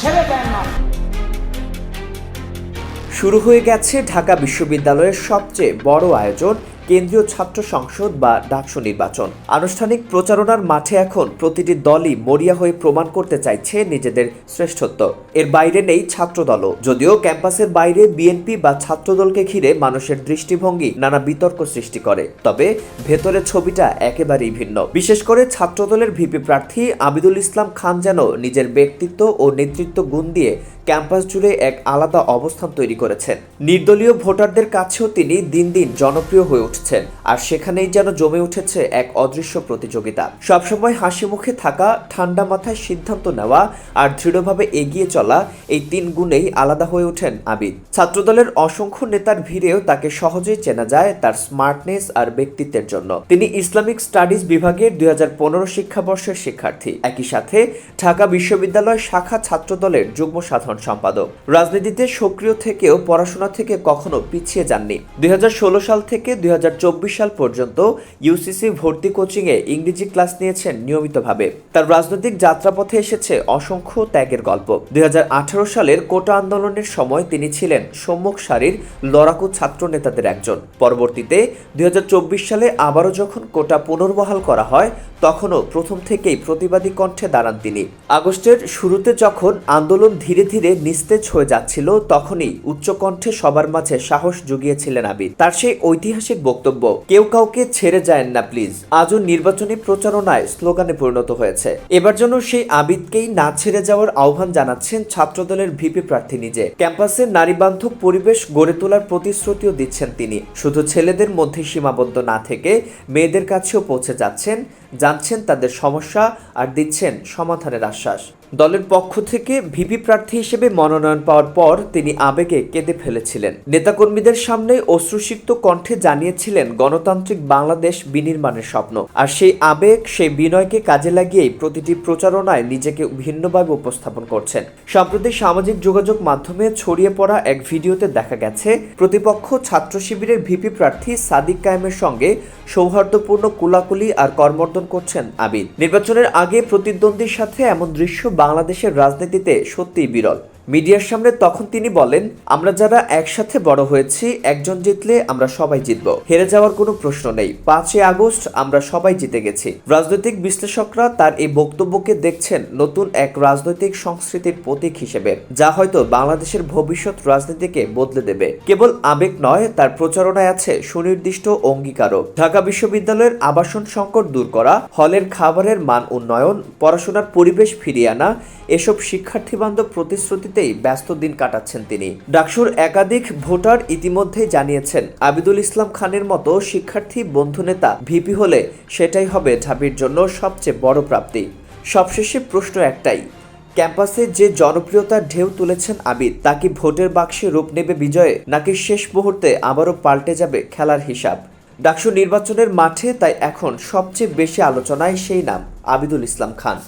ছেড়ে দেন না। শুরু হয়ে গেছে ঢাকা বিশ্ববিদ্যালয়ের সবচেয়ে বড় আয়োজন কেন্দ্রীয় ছাত্র সংসদ বা ডাকসু নির্বাচন। আনুষ্ঠানিক প্রচারণার মাঠে এখন প্রতিটি দলই মরিয়া হয়ে প্রমাণ করতে চাইছে নিজেদের শ্রেষ্ঠত্ব। এর বাইরে নেই ছাত্রদলও। যদিও ক্যাম্পাসের বাইরে বিএনপি বা ছাত্রদলকে ঘিরে মানুষের দৃষ্টিভঙ্গি নানা বিতর্ক সৃষ্টি করে। তবে ভেতরের ছবিটা একেবারেই ভিন্ন। বিশেষ করে ছাত্রদলের ভিপি প্রার্থী আবিদুল ইসলাম খান যেন নিজের ব্যক্তিত্ব ও নেতৃত্ব গুণ দিয়ে ক্যাম্পাস জুড়ে এক আলাদা অবস্থান তৈরি করেছেন। নির্দলীয় ভোটারদের কাছেও তিনি দিন দিন জনপ্রিয় হয়ে উঠছেন। আর সেখানেই যেন জমে উঠেছে এক অদৃশ্য প্রতিযোগিতা। সবসময় হাসি মুখে থাকা, ঠান্ডা মাথায় সিদ্ধান্ত নেওয়া, আর দৃঢ়ভাবে এগিয়ে চলা এই তিন গুণেই আলাদা হয়ে ওঠেন আবিদ। ছাত্রদলের অসংখ্য নেতার ভিড়েও তাকে সহজেই চেনা যায় তার স্মার্টনেস আর ব্যক্তিত্বের জন্য। তিনি ইসলামিক স্টাডিজ বিভাগের দুই হাজার পনেরো শিক্ষাবর্ষের শিক্ষার্থী। একই সাথে ঢাকা বিশ্ববিদ্যালয় শাখা ছাত্রদলের যুগ্ম সাধারণ সম্পাদক। রাজনীতিতে সক্রিয় থেকেও পড়াশোনা থেকে কখনো পিছিয়ে যাননি। দুই হাজার ষোলো সাল থেকে দুই হাজার সাল পর্যন্ত ইউসিসি ভর্তি কোচিংয়ে ইংরেজি ক্লাস নিয়েছেন নিয়মিতভাবে। তার রাজনৈতিক যাত্রাপথে এসেছে অসংখ্য ত্যাগের গল্প। দুই হাজার আঠারো সালের কোটা আন্দোলনের সময় তিনি ছিলেন সম্মুখ সারির লড়াকু ছাত্র নেতাদের একজন। পরবর্তীতে দুই হাজার চব্বিশ সালে আবারও যখন কোটা পুনর্বহাল করা হয় তখনও প্রথম থেকেই প্রতিবাদী কণ্ঠে দাঁড়ান তিনি। আগস্টের শুরুতে যখন আন্দোলন ধীরে ধীরে নিস্তেজ হয়ে যাচ্ছিল, তখনই উচ্চকণ্ঠে সবার মাঝে সাহস জুগিয়েছিলেন আবির। তার সেই ঐতিহাসিক বক্তব্য, কেউ কাউকে ছেড়ে যায় না, প্লিজ। আজও নির্বাচনী প্রচারণায় স্লোগানে পরিণত হয়েছে। এবার যেন সেই আবিদকেই না ছেড়ে যাওয়ার আহ্বান জানাচ্ছেন ছাত্রদলের ভিপি প্রার্থী নিজে। ক্যাম্পাসে নারীবান্ধব পরিবেশ গড়ে তোলার প্রতিশ্রুতিও দিচ্ছেন তিনি। শুধু ছেলেদের মধ্যে সীমাবদ্ধ না থেকে মেয়েদের কাছেও পৌঁছে যাচ্ছেন জানছেন তাদের সমস্যা আর দিচ্ছেন সমাধানের আশ্বাস। দলের পক্ষ থেকে ভিপি প্রার্থী হিসেবে মনোনয়ন পাওয়ার পর তিনি আবেগে কেঁদে ফেলেছিলেন। নেতাকর্মীদের সামনে অশ্রুসিক্ত কণ্ঠে জানিয়েছিলেন গণতান্ত্রিক বাংলাদেশ বিনির্মাণের স্বপ্ন। আর সেই আবেগ, সেই বিনয়কে কাজে লাগিয়েই প্রতিটি প্রচারণায় নিজেকে ভিন্নভাবে উপস্থাপন করছেন। সম্প্রতি সামাজিক যোগাযোগ মাধ্যমে ছড়িয়ে পড়া এক ভিডিওতে দেখা গেছে, প্রতিপক্ষ ছাত্র শিবিরের ভিপি প্রার্থী সাদিক কায়েমের সঙ্গে সৌহার্দ্যপূর্ণ কুলাকুলি আর কর্মর্দন করছেন আবিদ। নির্বাচনের আগে প্রতিদ্বন্দ্বীর সাথে এমন দৃশ্য বাংলাদেশের রাজনীতিতে সত্যিই বিরল। মিডিয়ার সামনে তখন তিনি বলেন, আমরা যারা একসাথে বড় হয়েছি, একজন জিতলে আমরা সবাই জিতব। হেরে যাওয়ার কোনো প্রশ্ন নেই। পাঁচই আগস্ট আমরা সবাই জিতে গেছি। রাজনৈতিক বিশ্লেষকরা তার এই বক্তব্যকে দেখছেন নতুন এক রাজনৈতিক সংস্কৃতির প্রতীক হিসেবে, যা হয়তো বাংলাদেশের ভবিষ্যৎ রাজনীতিকে বদলে দেবে। কেবল আবেগ নয়, তার প্রচারণায় আছে সুনির্দিষ্ট অঙ্গীকারও। ঢাকা বিশ্ববিদ্যালয়ের আবাসন সংকট দূর করা, হলের খাবারের মান উন্নয়ন, পড়াশোনার পরিবেশ ফিরিয়ে আনা, এসব শিক্ষার্থী বান্ধব প্রতিশ্রুতিতেই ব্যস্ত দিন কাটাচ্ছেন তিনি। ডাকসুর একাধিক ভোটার ইতিমধ্যেই জানিয়েছেন, আবিদুল ইসলাম খানের মতো শিক্ষার্থী, বন্ধু নেতা, ভিপি হলে সেটাই হবে ঢাবির জন্য সবচেয়ে বড় প্রাপ্তি। সবশেষে প্রশ্ন একটাই, ক্যাম্পাসে যে জনপ্রিয়তার ঢেউ তুলেছেন আবিদ, তা কি ভোটের বাক্সে রূপ নেবে বিজয়ে, নাকি শেষ মুহূর্তে আবারও পাল্টে যাবে খেলার হিসাব? ডাকসু নির্বাচনের মাঠে তাই এখন সবচেয়ে বেশি আলোচনায় সেই নাম, আবিদুল ইসলাম খান।